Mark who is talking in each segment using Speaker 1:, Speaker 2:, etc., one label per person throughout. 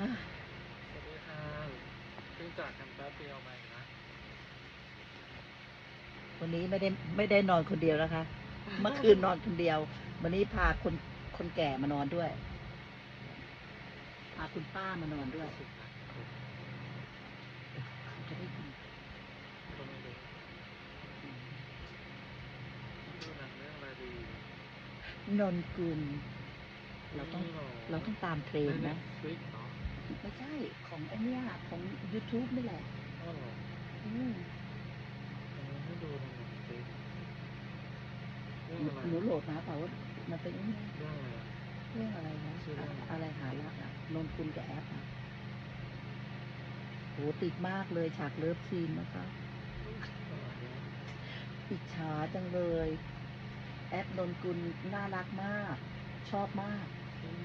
Speaker 1: อะ
Speaker 2: สวัสดีค่ะเพิ่งจากกันแป๊บเดียวมาอีกนะ
Speaker 1: วันนี้ไม่ได้ไม่ได้นอนคนเดียวนะคะ เมื่อคืนนอนคนเดียว วันนี้พาคนคนแก่มานอนด้วย พาคุณป้ามานอนด้วย
Speaker 2: สุดนะ
Speaker 1: จะได้ยิน
Speaker 2: ก็ไม่รู้ดูหนังเรื่องอะไรดี
Speaker 1: นนกุลเราต้อง
Speaker 2: นี่ห
Speaker 1: เราต้องตามเทรนด์นะ
Speaker 2: ฟลิกเนาะ
Speaker 1: ไม่ ใช่ของไอ้เนี่ยของ YouTube นี่แหละ
Speaker 2: อ๋อเหรอ
Speaker 1: อืม
Speaker 2: ทำไมไม่ดูในหนังฟลิกเรื่องอะไร
Speaker 1: หนูโหลดมาเปล่าว่ามันเป็นไอ้เนี่ย
Speaker 2: เรื่องอะไรอะ
Speaker 1: เรื่องอะไรนะอะอะไร
Speaker 2: อะไร
Speaker 1: อะไรหารักอะนนกุลกับแอปอะโหติดมากเลยฉากเลิฟซีนนะคะ
Speaker 2: อะไรเนี่ย
Speaker 1: อิจฉาจังเลย แอปนนกุลน่ารักมาก ชอบมาก
Speaker 2: ที่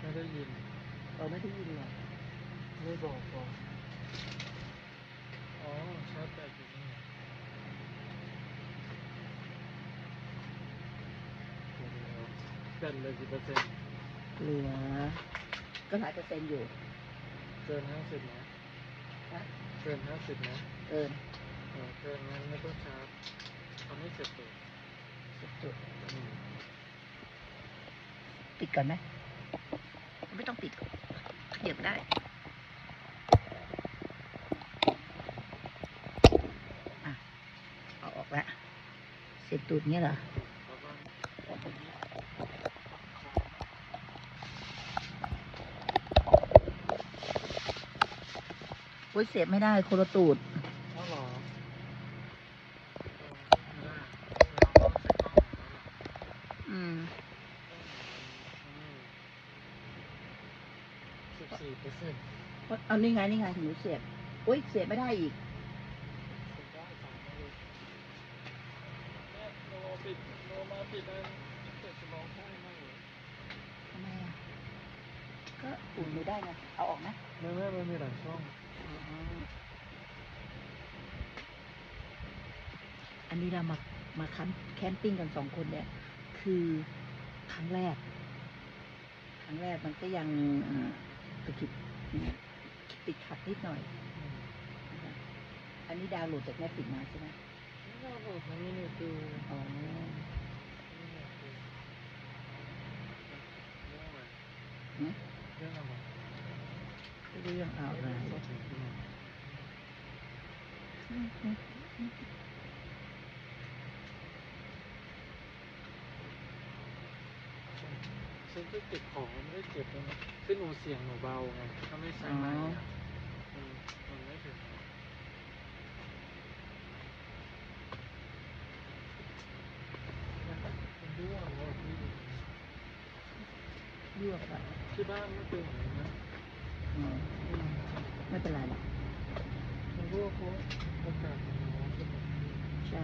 Speaker 2: ไม่ได้ยิน
Speaker 1: เราไม่ได้ยินหรอก
Speaker 2: ไม่บอกก่อนอ๋อชาร์จแบตอยู่นี่เดี๋ยวๆแบตเหลยกี่เปอร์เซ็นต์
Speaker 1: เหลือก็หลายเปอร์เซ็นต์อยู่
Speaker 2: เกินห้าสิบนะ
Speaker 1: นะ
Speaker 2: เกินห้าสิบนะ
Speaker 1: เอิน
Speaker 2: เออเกินงั้นไม่ต้องชาร์จทำให้เสร็จเลย
Speaker 1: สุดจุด
Speaker 2: อืม
Speaker 1: ปิดก่อนไหมไม่ต้องปิด ขยับได้อะเอาออกแล้วเสียบตูดเงี้ยเหรอโอ้ยเสียบไม่ได้โคโรตูด
Speaker 2: เอาเหรอเออไม่ได้เราต้องใช้กล้องแล้วล่ะ
Speaker 1: อืม
Speaker 2: สิบสี่เปอร์เซ็นต์
Speaker 1: เอานี่ไงนี่ไงหนูเสียบโอ้ยเสียบไม่ได้อีก
Speaker 2: สุดได้สามนาทีแม่โนปิดโนมาปิดอันเกิดจะร้องไห้มากเลย
Speaker 1: ทำไมอะก็อุ่นไม่ได้ไงเอาออกนะ
Speaker 2: แม่แม่มันมีหลายช่อง
Speaker 1: อันนี้เรามามาคันแคมปิ้งกันสองคนเนี่ย คือครั้งแรก ครั้งแรกมันก็ยัง เอ่อติดติดติดขัดนิดหน่อย
Speaker 2: อืม
Speaker 1: นะคะอันนี้ดาวน์โหลดจากแม่ปิดมาใช่ไหม
Speaker 2: ไม่เอาหรอกมันมีเน็ตดู
Speaker 1: อ๋อ
Speaker 2: มีเน็ตดูเรื่องอะไร
Speaker 1: หืม
Speaker 2: เรื่องอะไร
Speaker 1: เรื่องอะ ไร
Speaker 2: ฉันก็เก็บของไม่ได้เก็บนะคือหนูเสียงหนูเบาไงถ้าไม่ใช้ไมค์อะมันมันไม่ถึงมันรั่วหรือว่าพี่
Speaker 1: ยั่วไป
Speaker 2: ที่บ้านไม่เป็นอย่างนี้นะ
Speaker 1: อื
Speaker 2: ม
Speaker 1: ไม่เป็นไรหรอก
Speaker 2: มันรั่วเพราะอากาศมันร้อนใช่ไหม
Speaker 1: ใช่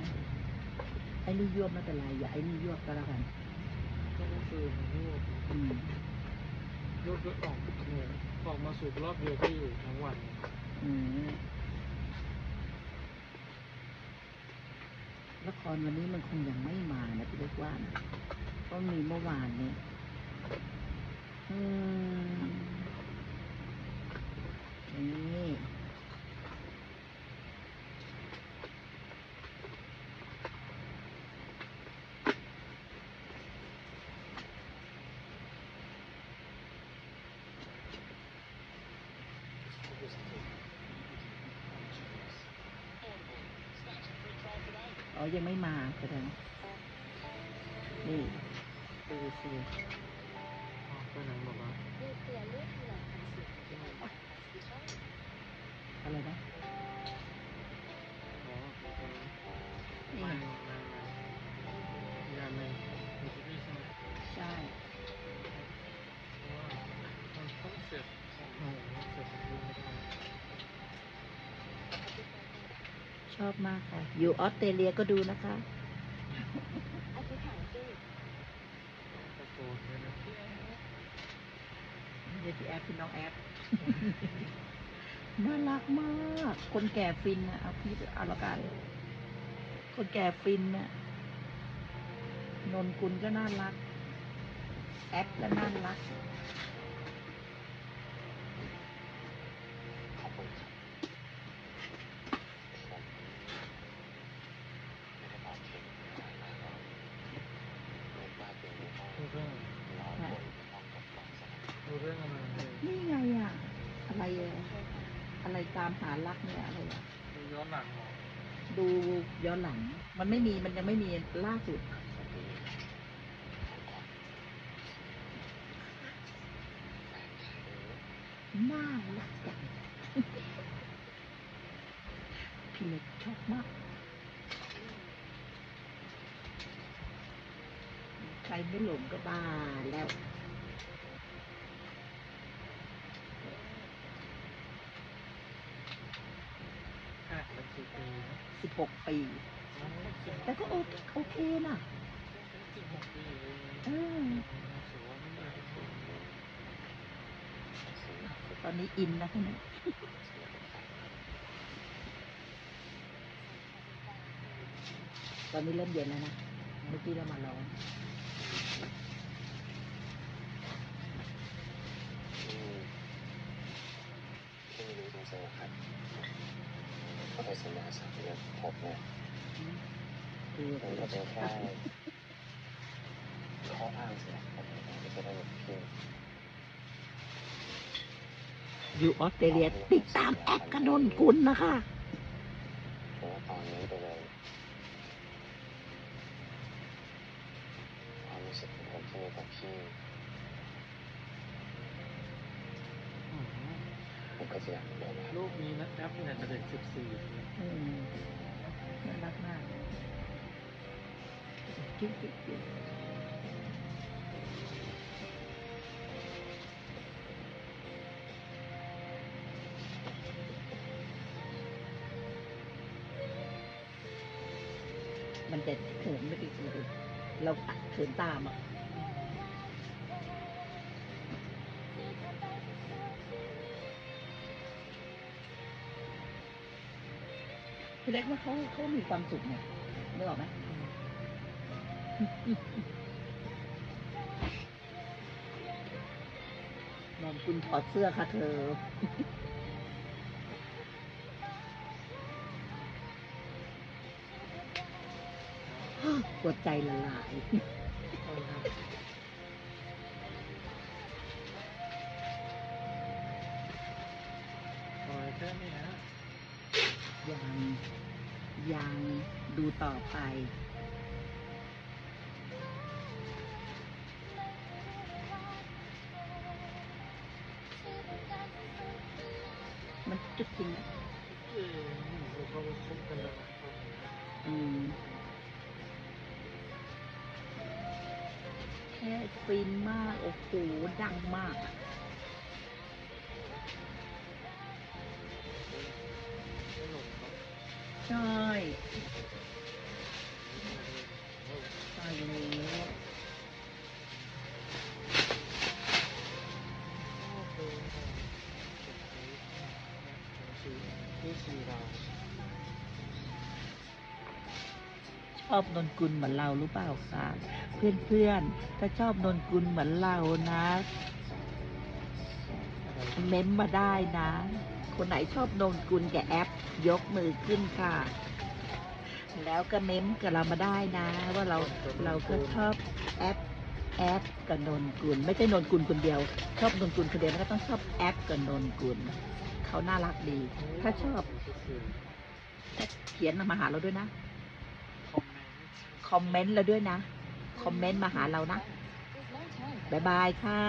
Speaker 1: ไอ้นี่ยวบไม่เป็นไรอย่าไอ้นี่ยวบก็แล้วกัน
Speaker 2: ก็ต้องคือมันรั่ว
Speaker 1: อืม
Speaker 2: รั่วก็ออกเนี่ยออกมาสูบรอบเดียวก็อยู่ทั้งวัน
Speaker 1: อืมละครวันนี้มันคงยังไม่มานะพี่เล็กว่านะก็มีเมื่อวานเนี่ยอืมนี่ อ๋อ ยังไม่มาแสดงนี่ดูสิ
Speaker 2: ชอบมา
Speaker 1: กค่ะ อยู่ออสเตรเลียก็ดูนะคะ
Speaker 2: ตะโกนเลยนะ
Speaker 1: เดี๋ยวพี่แอฟพี่น้องแอฟน่ารักมาก คนแก่ฟินนะเอาพี่เอาละกัน คนแก่ฟินนะนนกุลก็น่ารัก แอปก็น่ารัก
Speaker 2: เรื่องอะไร
Speaker 1: นี่ไงอะ อะไรอะอะไรตามหารักเนี่ยอะไรอะ
Speaker 2: ดูย้อนหลังเหรอ
Speaker 1: ดูย้อนหลัง มันไม่มีมันยังไม่มีล่าสุด น่ารักจังพี่เล็กชอบมาก ใครไม่หลงก็บ้าแล้ว
Speaker 2: 16 ปี
Speaker 1: แต่ก็โอโอเคนะตอนนี้อินนะคะเนี่ตอนนี้เริ่มเย็นแล้วนะ เมื่อกี้เรามาร้อน
Speaker 3: ไม่รู้จริงๆครับ เขาไปสัญญาสามเดือนหกเนี่ย
Speaker 1: คือ
Speaker 3: มันก็เป็นแค่ข้ออ้างสิครับไม่ใช่ได้พี่
Speaker 1: อยู่ออสเตรเลียติดตามแอปกระนนกุลนะคะ
Speaker 3: เพราะว่าตอนนี้ไปเลยความรู้สึกของผมที่มีต่อพี่ ผมก็จะอยากเหมือนเดิมนะครับ
Speaker 2: ลูกนี้นะแอปเนี่ยจะเด็กสิบสี่
Speaker 1: อืมน่ารักมากจิ๊บจิ๊บจิ๊บมันจะเขินไม่ติดเลยเราเขินตามอะ พี่เล็กว่าเขาเขามีความสุขเนี่ยนึกออกไหมนอนคุณถอดเสื้อค่ะเธอหัวใจละลาย
Speaker 2: ยั
Speaker 1: งยังดูต่อไปมันจุดจริงนะ
Speaker 2: เขาคบกันแล้ว
Speaker 1: อืมแค่ฟินมาก โอ้โห ดังมากอะ ใช่ใช่อย่างนี้
Speaker 2: ชื่อชีเรา
Speaker 1: ชอบนนกุลเหมือนเราหรือเปล่าคะเพื่อนๆ ถ้าชอบนนกุลเหมือนเรานะ เม้มมาได้นะ คนไหนชอบโนนกุลกับแอป ยกมือขึ้นค่ะ แล้วก็เม้มกับเรามาได้นะ ว่าเราเราก็ชอบแอปแอปกับนนกุลไม่ใช่นนกุลคนเดียว ชอบนนกุลคนเดียวก็ต้องชอบแอปกับนนกุลเขาน่ารักดี ถ้าชอบเขียนมาหาเราด้วยนะ
Speaker 2: คอมเมนต์
Speaker 1: คอมเมนต์เราด้วยนะคอมเมนต์มาหาเรานะบ๊ายบายค่ะ